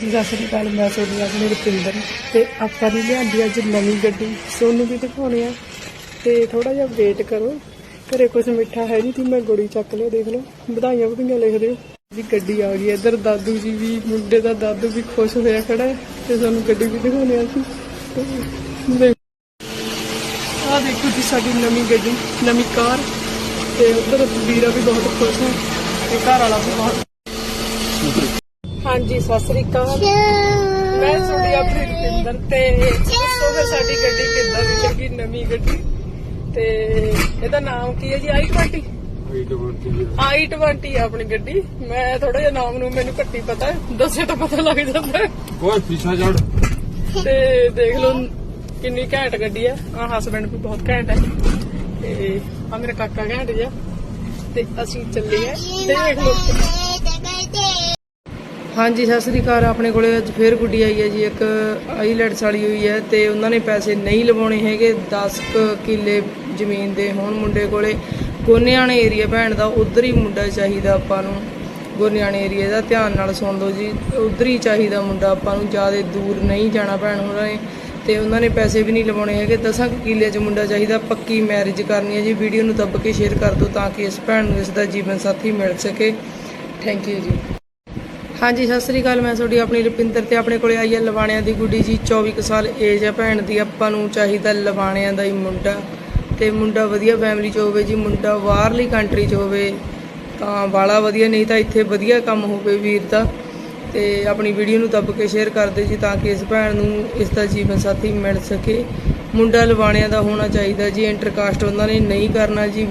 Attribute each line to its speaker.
Speaker 1: ਜੀ, ਸਤਿ ਸ੍ਰੀ ਅਕਾਲ, ਮੈਂ ਤੁਹਾਡੀ ਆਪਣੇ ਰੁਪਿੰਦਰ। ਤੇ ਆਪਾਂ ਨੇ ਲਿਆਂਦੀ ਅੱਜ ਨਵੀਂ ਗੱਡੀ, ਸੋਨੂੰ ਵੀ ਦਿਖਾਉਣੇ ਆ। ਤੇ ਥੋੜਾ ਜਿਹਾ ਵੇਟ ਕਰੋ। ਘਰੇ ਕੁਝ ਮਿੱਠਾ ਹੈ ਨਹੀਂ ਤੇ ਮੈਂ ਗੁੜੀ ਚੱਕ ਲਿਆ, ਦੇਖ ਲਓ। ਵਧਾਈਆਂ ਵਧਾਈਆਂ ਲਿਖ ਦਿਓ ਜੀ ਗੱਡੀ ਆ ਗਈ ਹੈ। ਇੱਧਰ ਦਾਦੂ ਜੀ ਵੀ, ਮੁੰਡੇ ਦਾ ਦਾਦੂ ਵੀ ਖੁਸ਼ ਹੋਇਆ ਖੜਾ ਤੇ ਸਾਨੂੰ ਗੱਡੀ ਵੀ ਦਿਖਾਉਣੇ ਆ ਸੀ ਤੇ ਦੇਖ ਆ ਦੇਖੋ ਜੀ ਸਾਡੀ ਨਵੀਂ ਗੱਡੀ, ਨਵੀਂ ਕਾਰ। ਤੇ ਉੱਧਰ ਵੀਰਾ ਵੀ ਬਹੁਤ ਖੁਸ਼ ਹੈ। ਤੇ ਘਰ ਵਾਲਾ ਵੀ ਬਹੁਤ ਹਾਂਜੀ ਸਤਿ ਸ੍ਰੀ ਅਕਾਲ। ਮੈਂ ਤੁਹਾਡੀ ਆਪਣੀ ਰੁਪਿੰਦਰ ਤੇ ਦੱਸੋ ਫਿਰ ਸਾਡੀ ਗੱਡੀ ਕਿੱਦਾਂ ਦੀ ਲੱਗੀ ਨਵੀਂ ਗੱਡੀ? ਤੇ ਇਹਦਾ ਨਾਮ ਕੀ ਹੈ ਜੀ? i20 i20 ਆ ਆਪਣੀ ਗੱਡੀ। ਮੈਂ ਥੋੜਾ ਜਿਹਾ ਨਾਮ ਨੂੰ ਮੈਨੂੰ ਘੱਟੀ ਪਤਾ ਹੈ। ਦੱਸੇ ਤਾਂ ਪਤਾ ਲੱਗ ਜਾਂਦਾ।
Speaker 2: ਕੋਈ ਪੀਛਾ ਚੜ
Speaker 1: ਤੇ ਦੇਖ ਲਓ ਕਿੰਨੀ ਘੈਂਟ ਗੱਡੀ ਆ ਆ ਹਸਬੰਡ ਵੀ ਬਹੁਤ ਘੈਂਟ ਹੈ। ਤੇ ਆ ਮੇਰਾ ਕਾਕਾ ਘੈਂਟ ਜਿਹਾ। ਤੇ ਅਸੀਂ ਚੱਲੇ ਆ ਦੇਖ ਲਓ। ਹਾਂਜੀ, ਸਤਿ ਸ੍ਰੀ ਅਕਾਲ। ਆਪਣੇ ਕੋਲੇ ਅੱਜ ਫੇਰ ਗੁੱਡੀ ਆਈ ਹੈ ਜੀ। ਇੱਕ ਆਈਲੈਟਸ ਵਾਲੀ ਹੋਈ ਹੈ ਤੇ ਉਹਨਾਂ ਨੇ ਪੈਸੇ ਨਹੀਂ ਲਵਾਉਣੇ ਹੈਗੇ। 10 ਕੁ ਕਿੱਲੇ ਜ਼ਮੀਨ ਦੇ ਹੁਣ ਮੁੰਡੇ ਕੋਲੇ। ਗੋਨਿਆਣੇ ਏਰੀਆ ਭੈਣ ਦਾ ਉਧਰ ਹੀ ਮੁੰਡਾ ਚਾਹੀਦਾ ਆਪਾਂ ਨੂੰ। ਗੋਨਿਆਣੇ ਏਰੀਆ ਦਾ ਧਿਆਨ ਨਾਲ ਸੁਣ ਲਓ ਜੀ। ਉਧਰ ਹੀ ਚਾਹੀਦਾ ਮੁੰਡਾ ਆਪਾਂ ਨੂੰ। ਜ਼ਿਆਦਾ ਦੂਰ ਨਹੀਂ ਜਾਣਾ ਭੈਣ ਹੋਰਾਂ ਨੇ। ਤੇ ਉਹਨਾਂ ਨੇ ਪੈਸੇ ਵੀ ਨਹੀਂ ਲਵਾਉਣੇ ਹੈਗੇ। 10 ਕੁ ਕਿੱਲੇ 'ਚ ਮੁੰਡਾ ਚਾਹੀਦਾ। ਪੱਕੀ ਮੈਰਿਜ ਕਰਨੀ ਹੈ ਜੀ। ਵੀਡੀਓ ਨੂੰ ਦੱਬ ਕੇ ਸ਼ੇਅਰ ਕਰ ਦਿਓ ਤਾਂ ਕਿ ਇਸ ਭੈਣ ਨੂੰ ਇਸ ਦਾ ਜੀਵਨ ਸਾਥੀ ਮਿਲ ਸਕੇ। ਥੈਂਕ ਯੂ ਜੀ। ਹਾਂਜੀ, ਸਤਿ ਸ੍ਰੀ ਅਕਾਲ। ਮੈਂ ਤੁਹਾਡੀ ਆਪਣੀ ਰੁਪਿੰਦਰ ਤੇ ਆਪਣੇ ਕੋਲੇ ਆਈ ਹੈ, ਲਵਾਣਿਆਂ ਦੀ ਗੁੱਡੀ ਜੀ। 24 ਕੁ ਸਾਲ ਏਜ ਹੈ ਭੈਣ ਦੀ। ਆਪਾਂ ਨੂੰ ਚਾਹੀਦਾ ਲਵਾਣਿਆਂ ਦਾ ਹੀ ਮੁੰਡਾ। ਤੇ ਮੁੰਡਾ ਵਧੀਆ ਫੈਮਿਲੀ ਚ ਹੋਵੇ ਜੀ, ਮੁੰਡਾ ਬਾਹਰਲੀ ਕੰਟਰੀ ਚ ਹੋਵੇ, ਤਾਂ ਬਾਲਾ ਵਧੀਆ, ਨਹੀਂ ਤਾਂ ਇੱਥੇ ਵਧੀਆ ਕੰਮ ਹੋਵੇ ਵੀਰ ਦਾ। ਤੇ ਆਪਣੀ ਵੀਡੀਓ ਨੂੰ ਦੱਬ ਕੇ ਸ਼ੇਅਰ ਕਰ ਦਿਓ ਜੀ, ਤਾਂ ਕਿ ਇਸ ਭੈਣ ਨੂੰ ਇਸ ਦਾ ਜੀਵਨ ਸਾਥੀ ਮਿਲ ਸਕੇ। ਮੁੰਡਾ ਲਵਾਣਿਆਂ ਦਾ ਹੋਣਾ ਚਾਹੀਦਾ ਜੀ ਇੰਟਰਕਾਸਟ ਉਹਨਾਂ ਨੇ ਨਹੀਂ ਕਰਨਾ ਜੀ।